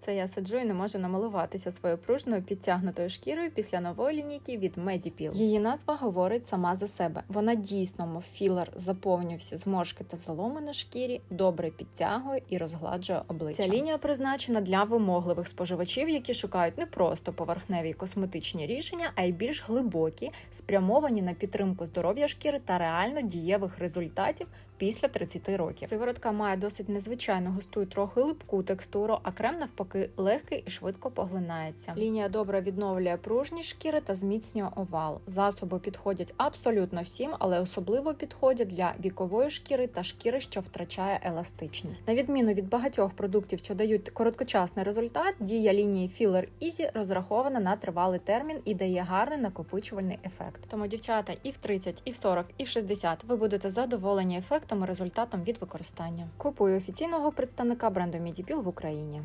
Це я сиджу і не можу намилуватися своєю пружною підтягнутою шкірою після нової лінійки від Medipil. Її назва говорить сама за себе. Вона дійсно, мов філер, заповнює зморшки та заломи на шкірі, добре підтягує і розгладжує обличчя. Ця лінія призначена для вимогливих споживачів, які шукають не просто поверхневі косметичні рішення, а й більш глибокі, спрямовані на підтримку здоров'я шкіри та реально дієвих результатів після 30 років. Сиворотка має досить незвичайну густу і трохи липку текстуру, а крем навпаки легкий і швидко поглинається. Лінія добре відновлює пружні шкіри та зміцнює овал. Засоби підходять абсолютно всім, але особливо підходять для вікової шкіри та шкіри, що втрачає еластичність. На відміну від багатьох продуктів, що дають короткочасний результат, дія лінії Filler Easy розрахована на тривалий термін і дає гарний накопичувальний ефект. Тому дівчата і в 30, і в 40, і в 60 ви будете задоволені ефектом і результатом від використання. Купую офіційного представника бренду Мідіпіл в Україні.